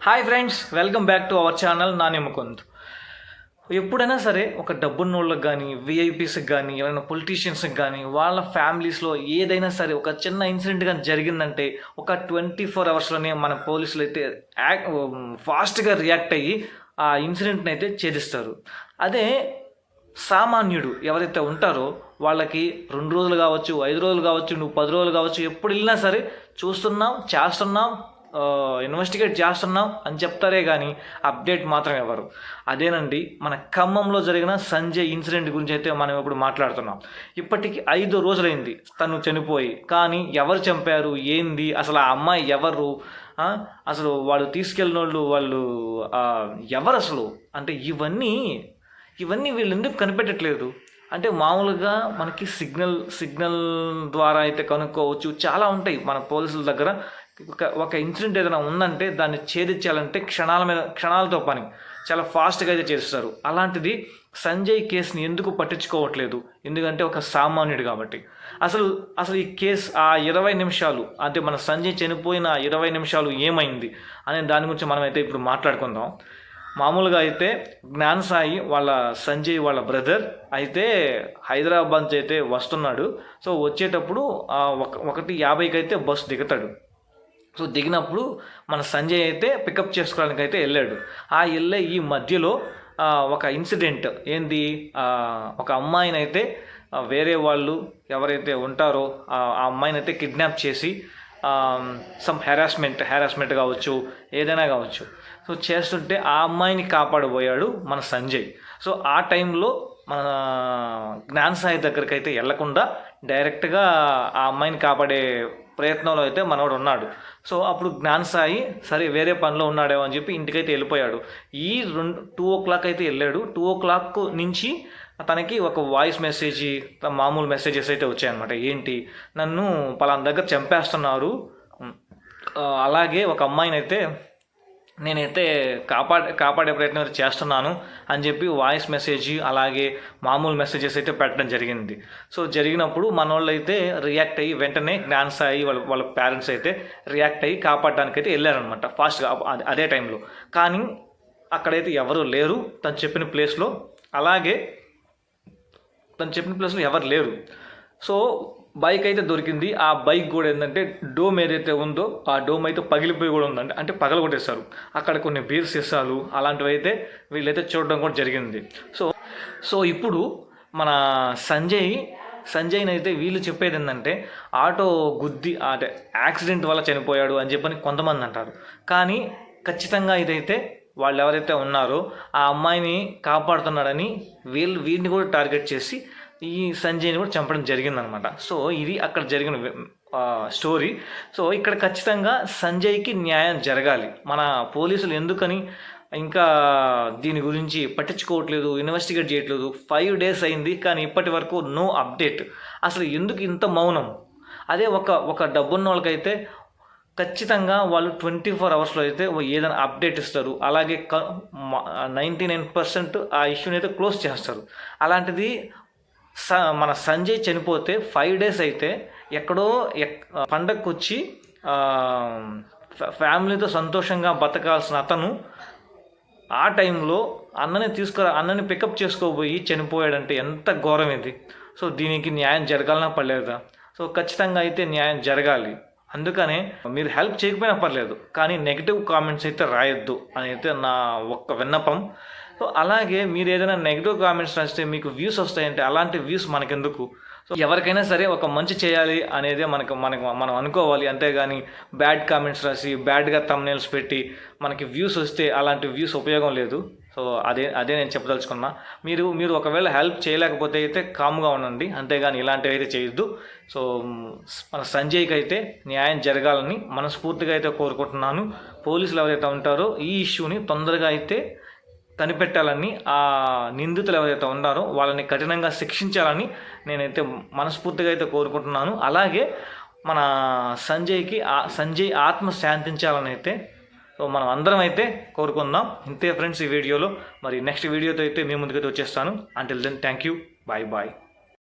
Hi friends welcome back to our channel Nani Mukund ఎప్పుడైనా సరే ఒక డబ్బున్నోళ్ళకి కానీ విఐపీస్కి కానీ ఎవరైనా పొలిటీషియన్స్కి కానీ వాళ్ళ ఫ్యామిలీస్లో ఏదైనా సరే ఒక చిన్న ఇన్సిడెంట్ కానీ జరిగిందంటే ఒక ట్వంటీ ఫోర్ అవర్స్లోనే మన పోలీసులు అయితే యాక్ ఫాస్ట్గా రియాక్ట్ అయ్యి ఆ ఇన్సిడెంట్ని అయితే ఛేదిస్తారు. అదే సామాన్యుడు ఎవరైతే ఉంటారో వాళ్ళకి రెండు రోజులు కావచ్చు ఐదు రోజులు కావచ్చు నువ్వు పది రోజులు కావచ్చు ఎప్పుడు వెళ్ళినా సరే చూస్తున్నాం చేస్తున్నాం ఇన్వెస్టిగేట్ చేస్తున్నాం అని చెప్తారే కానీ అప్డేట్ మాత్రం ఇవ్వరు అదేనండి మన ఖమ్మంలో జరిగిన సంజయ్ ఇన్సిడెంట్ గురించి అయితే మనం ఇప్పుడు మాట్లాడుతున్నాం. ఇప్పటికి ఐదు రోజులైంది తను చనిపోయి. కానీ ఎవరు చంపారు? ఏంది? అసలు ఆ అమ్మాయి ఎవరు? అసలు వాళ్ళు తీసుకెళ్ళిన వాళ్ళు వాళ్ళు ఎవరు అసలు? అంటే ఇవన్నీ ఇవన్నీ వీళ్ళు ఎందుకు కనిపెట్టట్లేదు? అంటే మామూలుగా మనకి సిగ్నల్ సిగ్నల్ ద్వారా అయితే కనుక్కోవచ్చు. చాలా ఉంటాయి మన పోలీసుల దగ్గర. ఒక ఒక ఇన్సిడెంట్ ఏదైనా ఉందంటే దాన్ని ఛేదించాలంటే క్షణాల మీద క్షణాలతో పని. చాలా ఫాస్ట్గా అయితే చేస్తారు. అలాంటిది సంజయ్ కేసుని ఎందుకు పట్టించుకోవట్లేదు? ఎందుకంటే ఒక సామాన్యుడు కాబట్టి. అసలు అసలు ఈ కేసు ఆ ఇరవై నిమిషాలు అంటే మన సంజయ్ చనిపోయిన ఆ ఇరవై నిమిషాలు ఏమైంది అనే దాని గురించి మనం అయితే ఇప్పుడు మాట్లాడుకుందాం. మామూలుగా అయితే జ్ఞాన్ సాయి వాళ్ళ సంజయ్ వాళ్ళ బ్రదర్ అయితే హైదరాబాద్ నుంచి అయితే వస్తున్నాడు. సో వచ్చేటప్పుడు ఒక ఒకటి యాభైకి అయితే బస్సు దిగుతాడు. సో దిగినప్పుడు మన సంజయ్ అయితే పికప్ చేసుకోవడానికి అయితే వెళ్ళాడు. ఆ వెళ్ళే ఈ మధ్యలో ఒక ఇన్సిడెంట్ ఏంది? ఒక అమ్మాయిని అయితే వేరే వాళ్ళు ఎవరైతే ఉంటారో ఆ ఆ అమ్మాయిని అయితే కిడ్నాప్ చేసి సమ్ హెరాస్మెంట్ హెరాస్మెంట్ కావచ్చు ఏదైనా కావచ్చు. సో చేస్తుంటే ఆ అమ్మాయిని కాపాడబోయాడు మన సంజయ్. సో ఆ టైంలో మన జ్ఞాన్ సాయి దగ్గరికి అయితే వెళ్ళకుండా డైరెక్ట్గా ఆ అమ్మాయిని కాపాడే ప్రయత్నంలో అయితే మనవాడు ఉన్నాడు. సో అప్పుడు జ్ఞాన్ సాయి సరే వేరే పనిలో ఉన్నాడేమో అని చెప్పి ఇంటికైతే వెళ్ళిపోయాడు. ఈ రెండు టూ ఓ క్లాక్ అయితే వెళ్ళాడు. టూ ఓ క్లాక్ నుంచి తనకి ఒక వాయిస్ మెసేజ్ మామూలు మెసేజెస్ అయితే వచ్చాయన్నమాట. ఏంటి? నన్ను పలానా దగ్గర చంపేస్తున్నారు. అలాగే ఒక అమ్మాయిని అయితే నేనైతే కాపాడే కాపాడే ప్రయత్నం చేస్తున్నాను అని చెప్పి వాయిస్ మెసేజ్ అలాగే మామూలు మెసేజెస్ అయితే పెట్టడం జరిగింది. సో జరిగినప్పుడు మన వాళ్ళు అయితే రియాక్ట్ అయ్యి వెంటనే జ్ఞాన్ సాయి వాళ్ళ వాళ్ళ పేరెంట్స్ అయితే రియాక్ట్ అయ్యి కాపాడడానికి అయితే వెళ్ళారనమాట ఫాస్ట్గా అదే టైంలో. కానీ అక్కడైతే ఎవరు లేరు తను చెప్పిన ప్లేస్లో. అలాగే తను చెప్పిన ప్లేస్లో ఎవరు లేరు. సో బైక్ అయితే దొరికింది. ఆ బైక్ కూడా ఏంటంటే డోమ్ ఏదైతే ఉందో ఆ డోమ్ అయితే పగిలిపోయి కూడా ఉందండి. అంటే పగల కొట్టేస్తారు అక్కడ కొన్ని బీర్ సీసాలు అలాంటివి అయితే వీళ్ళైతే చూడడం కూడా జరిగింది. సో సో ఇప్పుడు మన సంజయ్ సంజయ్ని అయితే వీళ్ళు చెప్పేది ఏంటంటే ఆటో గుద్ది అంటే యాక్సిడెంట్ వల్ల చనిపోయాడు అని చెప్పని కొంతమంది అంటారు. కానీ ఖచ్చితంగా ఇదైతే వాళ్ళు ఎవరైతే ఉన్నారో ఆ అమ్మాయిని కాపాడుతున్నాడని వీళ్ళు వీడిని కూడా టార్గెట్ చేసి ఈ సంజయ్ని కూడా చంపడం జరిగిందనమాట. సో ఇది అక్కడ జరిగిన స్టోరీ. సో ఇక్కడ ఖచ్చితంగా సంజయ్కి న్యాయం జరగాలి. మన పోలీసులు ఎందుకని ఇంకా దీని గురించి పట్టించుకోవట్లేదు ఇన్వెస్టిగేట్ చేయట్లేదు. ఫైవ్ డేస్ అయింది కానీ ఇప్పటి వరకు నో అప్డేట్. అసలు ఎందుకు ఇంత మౌనం? అదే ఒక ఒక డబ్బున్న వాళ్ళకైతే ఖచ్చితంగా వాళ్ళు ట్వంటీ ఫోర్ అవర్స్లో అయితే ఏదైనా అప్డేట్ ఇస్తారు. అలాగే నైంటీ నైన్ పర్సెంట్ ఆ ఇష్యూని అయితే క్లోజ్ చేస్తారు. అలాంటిది స మన సంజయ్ చనిపోతే ఫైవ్ డేస్ అయితే ఎక్కడో ఎక్ పండగకు వచ్చి ఫ్యామిలీతో సంతోషంగా బతకాల్సిన అతను ఆ టైంలో అన్నని తీసుకురా అన్నని పికప్ చేసుకోబోయి చనిపోయాడంటే ఎంత ఘోరం ఇది. సో దీనికి న్యాయం జరగాలన్నా పర్లేదా సో ఖచ్చితంగా అయితే న్యాయం జరగాలి. అందుకనే మీరు హెల్ప్ చేయకపోయినా పర్లేదు కానీ నెగిటివ్ కామెంట్స్ అయితే రాయొద్దు అని అయితే నా ఒక్క విన్నపం. సో అలాగే మీరు ఏదైనా నెగిటివ్ కామెంట్స్ రాస్తే మీకు వ్యూస్ వస్తాయంటే అలాంటి వ్యూస్ మనకెందుకు? సో ఎవరికైనా సరే ఒక మంచి చేయాలి అనేదే మనకు మనకు మనం అనుకోవాలి. అంతేగాని బ్యాడ్ కామెంట్స్ రాసి బ్యాడ్గా తమ్నేల్స్ పెట్టి మనకి వ్యూస్ వస్తే అలాంటి వ్యూస్ ఉపయోగం లేదు. సో అదే అదే నేను చెప్పదలుచుకున్నా. మీరు మీరు ఒకవేళ హెల్ప్ చేయలేకపోతే అయితే కామ్గా ఉండండి. అంతేగాని ఇలాంటివి అయితే చేయొద్దు. సో మన సంజయ్కి అయితే న్యాయం జరగాలని మనస్ఫూర్తిగా అయితే కోరుకుంటున్నాను. పోలీసులు ఎవరైతే ఉంటారో ఈ ఇష్యూని తొందరగా అయితే కనిపెట్టాలని ఆ నిందితులు ఎవరైతే ఉన్నారో వాళ్ళని కఠినంగా శిక్షించాలని నేనైతే మనస్ఫూర్తిగా అయితే కోరుకుంటున్నాను. అలాగే మన సంజయ్కి ఆ సంజయ్ ఆత్మ శాంతించాలని అయితే సో మనం అందరం అయితే కోరుకుందాం. ఇంతే ఫ్రెండ్స్ ఈ వీడియోలో. మరి నెక్స్ట్ వీడియోతో అయితే మీ ముందుకైతే వచ్చేస్తాను. Until then thank you bye bye